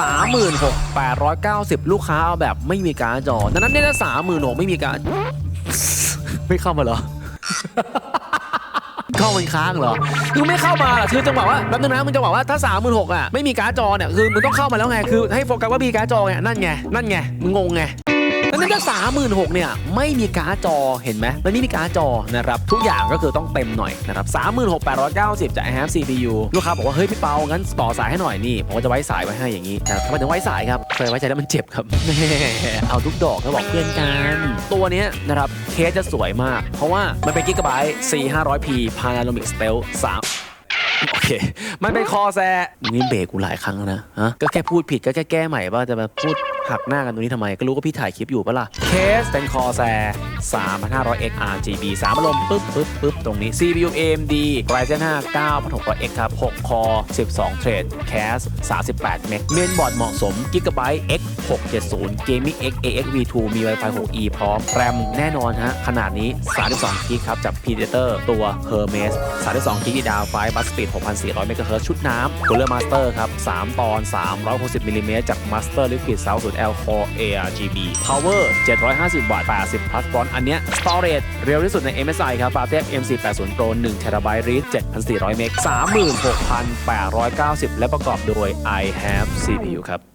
36,890 ลูกค้าเอาแบบไม่มีการจอดังนั้นเนี่ยถ้า36,000ไม่มีการ ไม่เข้ามาเหรอ เข้ามันค้างเหรอ คือไม่เข้ามาหรอคือจังหวะว่าแป๊บนึงนะมึงจะบอกว่าถ้า 36,000อะไม่มีการจอเนี่ยคือมึงต้องเข้ามาแล้วไงคือให้โฟกัสว่ามีการจอไงนั่นไงนั่นไงมึงงงไง ดังนั้นถ้าสามหมื่นหกเนี่ยไม่มีการ์ดจอเห็นไหมมันไม่มีการ์ดจอนะครับทุกอย่างก็คือต้องเต็มหน่อยนะครับสามหมื่นหกแปดร้อยเก้าสิบจาก i h a v e CPU ลูกค้าบอกว่าเฮ้ยพี่เปางั้นต่อสายให้หน่อยนี่ผมก็จะไว้สายไว้ให้อย่างนี้นะครับทำไมถึงไว้สายครับเคยไว้ใจแล้วมันเจ็บครับเอาทุกดอกเขาบอกเพื่อนกันตัวนี้นะครับเคสจะสวยมาก เพราะว่ามันเป็น Gigabyte C 5 0 0 P Panoramic Stealth 3โอเค มันเป็นคอแซมึงนี่เบรกกูหลายครั้งแล้วนะ ฮะ ก็แค่พูดผิดก็แค่แก้ใหม่ว่าจะมาพูดหักหน้ากันตรงนี้ทำไม ก็รู้ว่าพี่ถ่ายคลิปอยู่ปะล่ะ เคสเป็นคอแซ 3,500X RGB 3อารมณ์ปึ๊บปึ๊บปึ๊บตรงนี้ CPU AMD Ryzen 5 9600X ครับ 6 คอ 12 เทรด Cas 38 เมกเมนบอร์ดเหมาะสม Gigabyte X 670 Gaming X AX V2 มี Wi-Fi 6E พร้อม แรมแน่นอนฮะ ขนาดนี้ 32 g b ครับจาก Predator ตัว Hermes 32 g b ดาวไฟบัสปีด6,400 MHz ชุดน้ำ Cooler Master ครับ 3 ตอน 360มิลลิเมตรจาก Master Liquid Sound L4 ARGB Power 750 วัตต์ 80 plus font อันเนี้ย Storage เร็วที่สุดใน MSI ครับ p a t e MC80 Pro 1 TB Read 7,400 เมก36,890 และประกอบโดย i have CPU ครับ